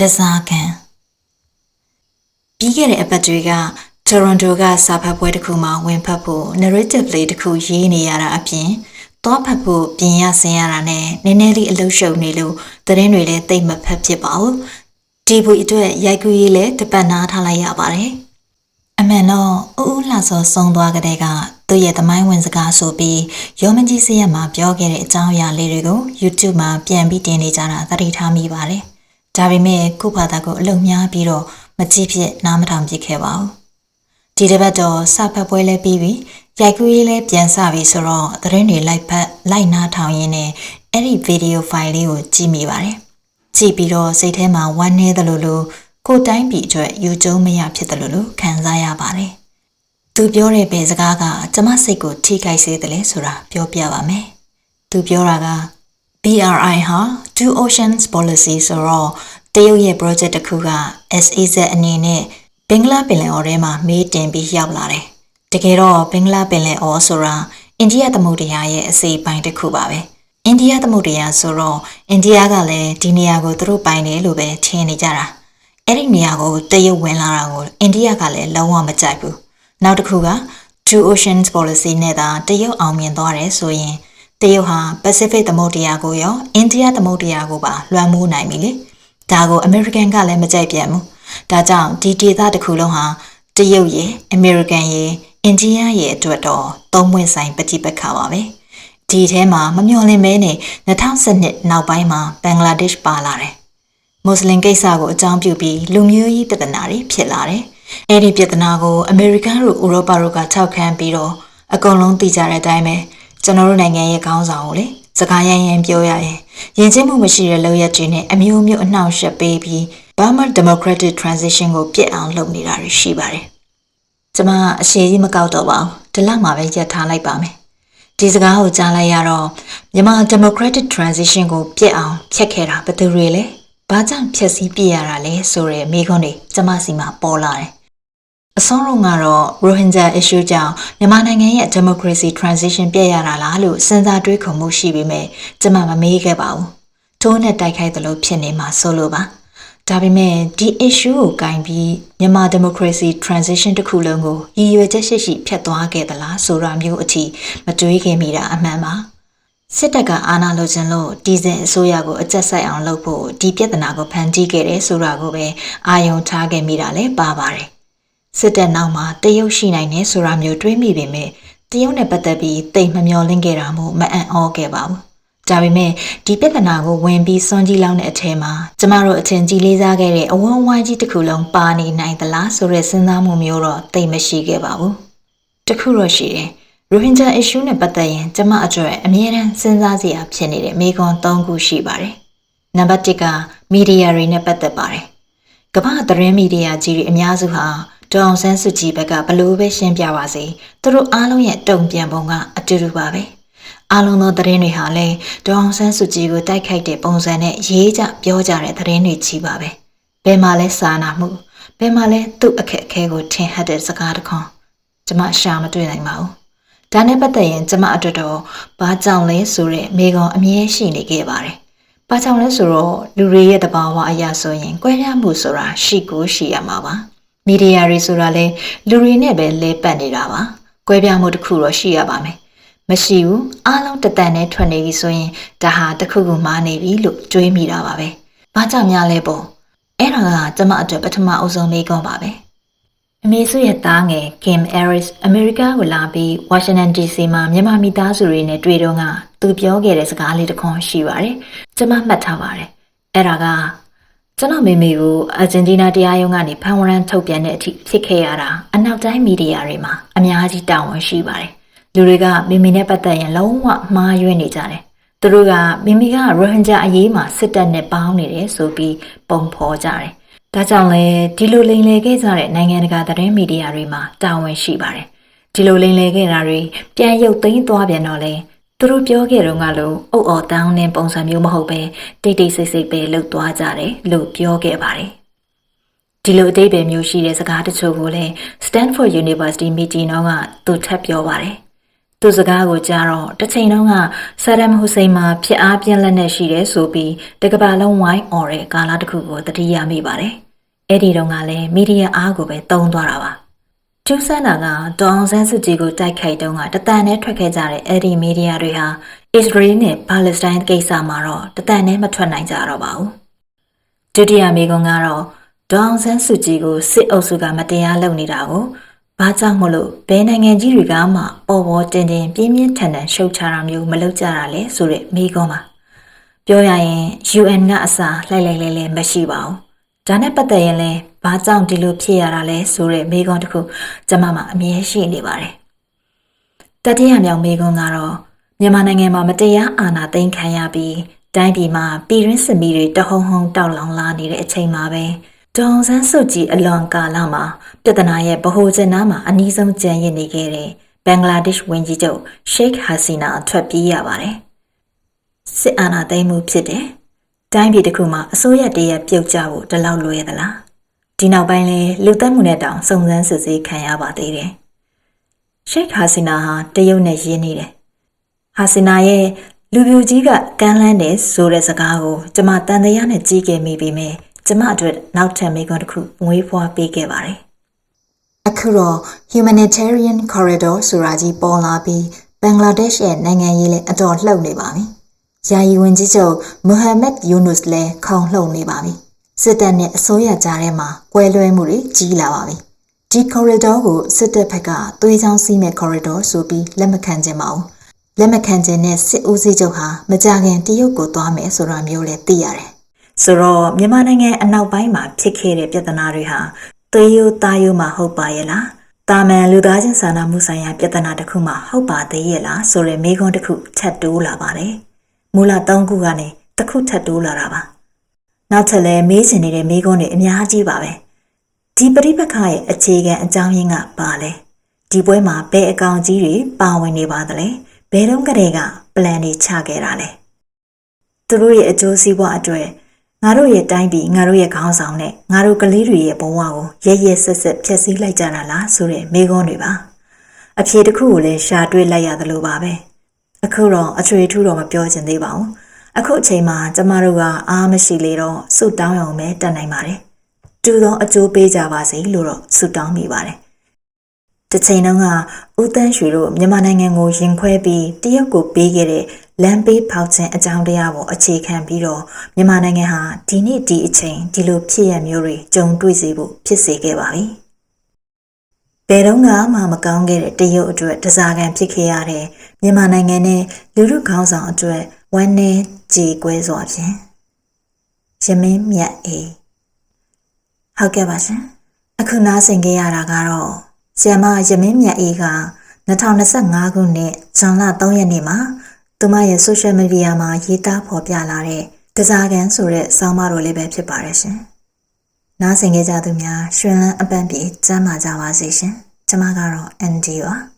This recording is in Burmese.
တစားခံပြီးခဲ့တဲ့အပတ်တွေက Toronto ကစာဖတ်ပွဲတစ်ခုမှာဝင်ဖတ်ဖို့ narrative လေးတစ်ခုရေးနေရတာအပြင်သွားဖတ်ဖို့ပြင်ရဆင်ရတာနဲ့နည်းနည်းလေးအလုပ်ရှုပ်နေလို့သတင်းတွေလည်းတိတ်မဖတ်ဖြစ်ပါဘူးဒီဘူးအတွက်ရိုက်ကူးရေးလည်းတပတ်နာထားလိုက်ရပါတယ်အမှန်တော့အူးဦးလှစောဆုံးသွားကြတဲ့ကသူ့ရဲ့သမိုင်းဝင်စကားဆိုပြီးရောမကြီးစရက်မှာပြောခဲ့တဲ့အကြောင်းအရာလေးတွေကို YouTube မှာပြန်ပြီးတင်နေကြတာသတိထားမိပါတယ် ဒါပေမဲ့ခုဘာသာကိုအလုံများပြီးတော့မကြည့်ဖြစ်နားမထောင်ပြစ်ခဲ့ပါဘူးဒီတစ်ပတ်တော့စဖတ်ပွဲလဲပြီးပြီရိုက်ကူးရေးလဲပြန်စပြီဆိုတော့သတင်းတွေလိုက်ဖက်လိုက်နားထောင်ရင်းနဲ့အဲ့ဒီဗီဒီယိုဖိုင်လေးကိုကြည့်မိပါတယ်ကြည့်ပြီးတော့စိတ်ထဲမှာဝမ်းနည်းတယ်လို့လို့ကိုယ်တိုင်းပြည်အတွက်ယူကျုံမရဖြစ်တယ်လို့လို့ခံစားရပါတယ်သူပြောတဲ့ဘယ်စကားကကျမစိတ်ကိုထိခိုက်စေတယ်လဲဆိုတာပြောပြပါမယ်သူပြောတာက BRI ဟာ Two Oceans Policy ဆိုတော့တရုတ်ရဲ့ project တစ်ခုက SAZ အနေနဲ့ဘင်္ဂလားပင်လယ်အော်ထဲမှာမေးတင်ပြီးရောက်လာတယ်။တကယ်တော့ဘင်္ဂလားပင်လယ်အော်ဆိုတာအိန္ဒိယသမုဒ္ဒရာရဲ့အစိပ်ပိုင်းတစ်ခုပါပဲ။အိန္ဒိယသမုဒ္ဒရာဆိုတော့အိန္ဒိယကလည်းဒီနေရာကိုသူတို့ပိုင်တယ်လို့ပဲထင်နေကြတာ။အဲ့ဒီနေရာကိုတရုတ်ဝင်လာတာကိုအိန္ဒိယကလည်းလုံးဝမကြိုက်ဘူး။နောက်တစ်ခုက Two Oceans Policy နဲ့သာတရုတ်အောင်မြင်သွားတယ်ဆိုရင် တရုတ်ဟာ Pacific သမုဒ္ဒရာကိုရောအိန္ဒိယသမုဒ္ဒရာကိုပါလွှမ်းမိုးနိုင်ပြီလေ။ဒါကို American ကလည်းမကြိုက်ပြန်ဘူး။ဒါကြောင့်ဒီဒေသတစ်ခုလုံးဟာတရုတ်ရဲ့ American ရဲ့အိန္ဒိယရဲ့အတွက်တော့သုံးဝင်ဆိုင်ပฏิပက္ခပါပဲ။ဒီထဲမှာမမျှော်လင့်မဲနဲ့2012နောက်ပိုင်းမှာဘင်္ဂလားဒေ့ရှ်ပါလာတယ်။မွတ်စလင်ကိစ္စကိုအကြောင်းပြုပြီးလူမျိုးရေးပြဿနာတွေဖြစ်လာတယ်။အဲ့ဒီပြဿနာကိုအမေရိကန်တို့ဥရောပတို့ကထောက်ခံပြီးတော့အကုန်လုံးသိကြတဲ့အတိုင်းပဲ ကျွန်တော်တို့နိုင်ငံရဲ့ခေါင်းဆောင်ကိုလေစကားရမ်းရမ်းပြောရရင်ယဉ်ကျေးမှုမရှိတဲ့လောက်ရတွေနဲ့အမျိုးမျိုးအနှောင့်အယှက်ပေးပြီး Burma Democratic Transition ကိုပြစ်အောင်လုပ်နေတာတွေရှိပါတယ်။ကျွန်မအရှိကြီးမကောက်တော့ပါဘူး။ဒီလောက်မှပဲရက်ထားလိုက်ပါမယ်။ဒီစကားကိုကြားလိုက်ရတော့မြန်မာ Democratic Transition ကိုပြစ်အောင်ဖျက်ခဲ့တာဘယ်သူတွေလဲ။ဘာကြောင့်ဖျက်ဆီးပြစ်ရတာလဲဆိုတဲ့မိခွန်းတွေကျွန်မစီမှာပေါ်လာတယ်။ အဆုံးလုံးကတော့ Rohingya issue ကြောင့်မြန်မာနိုင်ငံရဲ့ democracy transition ပြည့်ရတာလားလို့စဉ်းစားတွေးခေါ်မှုရှိပေမဲ့ကျွန်မမမေးခဲ့ပါဘူး။ထိုးနဲ့တိုက်ခိုက်သလိုဖြစ်နေမှာဆိုလို့ပါ။ဒါပေမဲ့ဒီ issue ကိုကင်ပြီးမြန်မာ democracy transition တစ်ခုလုံးကိုရည်ရွယ်ချက်ရှိရှိဖျက်သွားခဲ့သလားဆိုတာမျိုးအထိမတွေးခင်မိတာအမှန်ပါစစ်တပ်ကအာဏာလိုချင်လို့ဒီဇင်အစိုးရကိုအကြက်ဆိုင်အောင်လုပ်ဖို့ဒီပြဿနာကိုဖန်တီးခဲ့တယ်ဆိုတာကိုပဲအာယုံထားခဲ့မိတာလည်းပါပါတယ် စစ်တပ်နောက်မှာတရုတ်ရှိနိုင်တယ်ဆိုတာမျိုးတွေးမိပေမဲ့တရုတ်နဲ့ပတ်သက်ပြီးတိတ်မမျောလင့်ခဲ့တာမို့မအံ့ဩခဲ့ပါဘူးဒါပေမဲ့ဒီပြဿနာကိုဝင်ပြီးစွန့်ကြည့်လောက်တဲ့အထက်မှာကျမတို့အထင်ကြီးလေးစားခဲ့တဲ့အဝန်းဝိုင်းကြီးတစ်ခုလုံးပါနေနိုင်သလားဆိုတဲ့စဉ်းစားမှုမျိုးတော့သိမရှိခဲ့ပါဘူး။တခုတော့ရှိတယ်။ Rohingya issue နဲ့ပတ်သက်ရင်ကျမအတွက်အမြဲတမ်းစဉ်းစားစရာဖြစ်နေတဲ့မိကွန်၃ခုရှိပါတယ်။နံပါတ်၁ကမီဒီယာတွေနဲ့ပတ်သက်ပါတယ်။ကမ္ဘာသတင်းမီဒီယာကြီးတွေအများစုဟာ ဒေါအောင်ဆန်းစုကြည်ဘက်ကဘလို့ပဲရှင်းပြပါစေသူတို့အားလုံးရဲ့တုံ့ပြန်ပုံကအတူတူပါပဲ။အားလုံးသောသတင်းတွေဟာလည်းဒေါအောင်ဆန်းစုကြည်ကိုတိုက်ခိုက်တဲ့ပုံစံနဲ့ရေးကြပြောကြတဲ့သတင်းတွေကြီးပါပဲဘယ်မှာလဲစာနာမှုဘယ်မှာလဲသူ့အခက်အခဲကိုထင်ဟပ်တဲ့စကားတခွန်းကျမရှာမတွေ့နိုင်ပါဘူးဒါနဲ့ပတ်သက်ရင်ကျမအတွက်တော့ဘာကြောင့်လဲဆိုတဲ့မေကွန်အမြဲရှိနေခဲ့ပါတယ်ဘာကြောင့်လဲဆိုတော့လူတွေရဲ့တဘာဝအရာဆိုရင်ကွဲပြားမှုဆိုတာရှိကိုရှိရမှာပါ မီဒီယာတွေဆိုတာလဲလူတွေနဲ့ပဲလဲပတ်နေတာပါကွဲပြားမှုတစ်ခုတော့ရှိရပါမယ်မရှိဘူးအားလုံးတတန်နဲ့ထွက်နေပြီဆိုရင်ဒါဟာတခုခုမှားနေပြီလို့တွေးမိတာပါပဲ။ဘာကြောင့်များလဲပေါ့။အဲ့ဒါကကျမအတွက်ပထမအဆုံးမေးခွန်းပါပဲ။အမေစုရဲ့သားငယ် Kim Harris အမေရိကကိုလာပြီး Washington DC မှာမြန်မာမိသားစုတွေနဲ့တွေ့တော့ကသူပြောခဲ့တဲ့စကားလေးတစ်ခွန်းရှိပါတယ်။ကျမမှတ်ထားပါတယ်။အဲ့ဒါက ကျွန်တော်မေမေကိုအာဂျင်တီးနားတရားရုံးကနေဖန်ဝရန်ထုတ်ပြန်တဲ့အထိဖြစ်ခဲ့ရတာအနောက်တိုင်းမီဒီယာတွေမှာအများကြီးတာဝန်ရှိပါတယ်။လူတွေကမိမိနဲ့ပတ်သက်ရင်လုံးဝမှားယွင်းနေကြတယ်။သူတို့ကမိမိကရိုဟင်ဂျာအရေးမှာစစ်တပ်နဲ့ပေါင်းနေတယ်ဆိုပြီးပုံဖော်ကြတယ်။ဒါကြောင့်လဲဒီလိုလိမ်လည်ခဲ့ကြတဲ့နိုင်ငံတကာသတင်းမီဒီယာတွေမှာတာဝန်ရှိပါတယ်။ဒီလိုလိမ်လည်ခဲ့တာတွေပြန်ရုပ်သိမ်းသွားပြန်တော့လဲ သူတို့ပြောခဲ့တော့ကလို့အုတ်အော်တောင်းတဲ့ပုံစံမျိုးမဟုတ်ပဲတိတ်တိတ်ဆိတ်ဆိတ်ပဲလှုပ်သွားကြတယ်လို့ပြောခဲ့ပါတယ်။ဒီလိုအသေးပဲမျိုးရှိတဲ့စကားတချို့ကိုလည်း Stanford University မိတီနောကသူထပ်ပြောပါတယ်သူစကားကိုကြားတော့တစ်ချိန်လုံးကဆာဒမ်ဟူစိန်မှာဖြစ်အားပြင်းလက်နဲ့ရှိတယ်ဆိုပြီးတကဘာလုံးဝိုင်းអော်တဲ့ကာလတစ်ခုကိုတတိယမိပါတယ်။အဲ့ဒီတော့ကလည်းမီဒီယာအားကိုပဲတုံးသွားတာပါ။ ကျူးဆန်းတာကဒေါအောင်ဆန်းစုကြည်ကိုတိုက်ခိုက်တုန်းကတတန်နဲ့ထွက်ခဲ့ကြတဲ့အဲ့ဒီမီဒီယာတွေဟာအစ္စရေးနဲ့ပါလက်စတိုင်းကိစ္စမှာတော့တတန်နဲ့မထွက်နိုင်ကြတော့ပါဘူး။ဒုတိယမိကွန်ကတော့ဒေါအောင်ဆန်းစုကြည်ကိုစစ်အုပ်စုကမတရားလုပ်နေတာကိုဘာကြောင့်မလို့ဘယ်နိုင်ငံကြီးတွေကမှပေါ်ပေါ်တင်တင်ပြင်းပြင်းထန်ထန်ရှုတ်ချတာမျိုးမလုပ်ကြတာလဲဆိုတဲ့မိကွန်းပါပြောရရင် UN ကအစားလိုက်လိုက်လဲလဲမရှိပါဘူးဒါနဲ့ပတ်သက်ရင်လဲ ဘာကြောင့်ဒီလိုဖြစ်ရတာလဲဆိုတဲ့မိကွန်းတစ်ခုကျမမှအမြဲရှိနေပါတယ်တတိယမြောက်မိကွန်းကတော့မြန်မာနိုင်ငံမှာမတရားအာဏာသိမ်းခံရပြီးတိုင်းပြည်မှာပြည်ရင်းစစ်မီးတွေတဟုံဟုံတောက်လောင်လာနေတဲ့အချိန်မှာပဲဒေါန်ဆန်းစုကြည်အလွန်ကာလမှာပြဿနာရဲ့ဗဟိုချက်နားမှာအနည်းဆုံးကြံရစ်နေခဲ့တဲ့ဘင်္ဂလားဒေ့ရှ်ဝန်ကြီးချုပ်ရှိတ်ဟာစီနာထွက်ပြေးရပါတယ်။စစ်အာဏာသိမ်းမှုဖြစ်တယ်။တိုင်းပြည်တစ်ခုမှာအစိုးရတရက်ပြုတ်ကျဖို့ဒီလောက်လွယ်သလား။ ဒီနောက်ပိုင်းလဲလူသက်မှုနဲ့တောင်စုံစမ်းစစ်ဆေးခံရပါသေးတယ်။ရှိတ်ဟာစီနာဟာတရုတ်နဲ့ရင်းနေတယ်။ဟာစီနာရဲ့လူပြူကြီးကကမ်းလှမ်းတယ်ဆိုတဲ့စကားကိုကျမတန်တရားနဲ့ကြီးခဲ့မိပြီမယ်။ကျမအတွက်နောက်ထပ်မိကွန်းတစ်ခုငွေဖွာပေးခဲ့ပါတယ်။အခုတော့ humanitarian corridor ဆိုတာကြီးပေါ်လာပြီးဘင်္ဂလားဒေ့ရှ်ရဲ့နိုင်ငံရေးလည်းအတော်လှုပ်နေပါပြီ။ယာယီဝန်ကြီးချုပ်မုဟမ္မဒ်ယူနုစ်လည်းခေါင်းလှုပ်နေပါပြီ။ စစ်တပ်နဲ့အစိုးရကြားထဲမှာကွဲလွဲမှုတွေကြီးလာပါပြီ။ဒီ corridor ကိုစစ်တပ်ဘက်ကသွေးချောင်းစီးမဲ့ corridor ဆိုပြီးလက်မခံကြပါဘူး။လက်မခံခြင်းနဲ့စစ်ဦးစီးချုပ်ဟာမကြခင်တရုတ်ကိုသွားမယ်ဆိုတာမျိုးလည်းသိရတယ်ဆိုတော့မြန်မာနိုင်ငံအနောက်ပိုင်းမှာဖြစ်ခဲ့တဲ့ပြဿနာတွေဟာသွေးရိုးသားရိုးမှဟုတ်ပါရဲ့လားတာမန်လူသားချင်းစာနာမှုဆိုင်ရာပြဿနာတစ်ခုမှဟုတ်ပါသေးရဲ့လားဆိုတဲ့မေးခွန်းတစ်ခုထပ်တိုးလာပါတယ်မူလ၃ခုကနေတစ်ခုထပ်တိုးလာတာပါ နောက်ထပ်လည်းမေးချင်နေတဲ့မေးခွန်းတွေအများကြီးပါပဲဒီပရိပခရဲ့အခြေခံအကြောင်းရင်းကပါလဲဒီပွဲမှာဘယ်အကောင်ကြီးတွေပါဝင်နေပါသလဲဘယ်တော့ကတည်းက plan တွေချခဲ့တာလဲသူတို့ရဲ့အကျိုးစီးပွားအတွက်ငါတို့ရဲ့တိုင်းပြည်ငါတို့ရဲ့ခေါင်းဆောင်နဲ့ငါတို့ကလေးတွေရဲ့ဘဝကိုရရဆက်ဆက်ဖျက်ဆီးလိုက်ကြတာလားဆိုတဲ့မေးခွန်းတွေပါအဖြေတစ်ခုကိုလည်းရှာတွေ့လိုက်ရသလိုပါပဲအခုတော့အချွေထူးတော့မပြောချင်သေးပါဘူး အခုအချိန်မှာကျမတို့ကအားမရှိလေတော့ဆုတောင်းရုံပဲတတ်နိုင်ပါတယ်တူသောအကျိုးပေးကြပါစေလို့တော့ဆုတောင်းမိပါတယ်တစ်ချိန်တုန်းကဦးတန်းရွှေတို့မြန်မာနိုင်ငံကိုရင်ခွဲပြီးတရုတ်ကိုပေးခဲ့တဲ့လမ်းပေးဖောက်ခြင်းအကြောင်းတရားကိုအခြေခံပြီးတော့မြန်မာနိုင်ငံဟာဒီနေ့ဒီအချိန်ဒီလိုဖြစ်ရမျိုးတွေကြုံတွေ့စေဖို့ဖြစ်စေခဲ့ပါပြီ။ဘယ်တော့မှမကောင်းခဲ့တဲ့တရုတ်အတွက်တစားကန်ဖြစ်ခဲ့ရတဲ့မြန်မာနိုင်ငံနဲ့လူလူခေါင်းဆောင်အတွက်ဝမ်းနည်း ကြေကွဲစွာဖြင့်ရမင်းမြတ်အေးဟုတ်ကဲ့ပါရှင်အခုနားဆင်ခဲ့ရတာကတော့ဆီယမရမင်းမြတ်အေးက2025ခုနှစ်ဇွန်လ3ရက်နေ့မှာသူမရဲ့ social media မှာရေးသားဖော်ပြလာတဲ့တစားကန်ဆိုတဲ့ဆောင်းပါးတော်လေးပဲဖြစ်ပါတယ်ရှင်။နားဆင်ကြကြသူများရှင်လန်းအပန်းပြေကျမ်းမာကြပါစေရှင်။ကျွန်မကတော့ ND ပါ။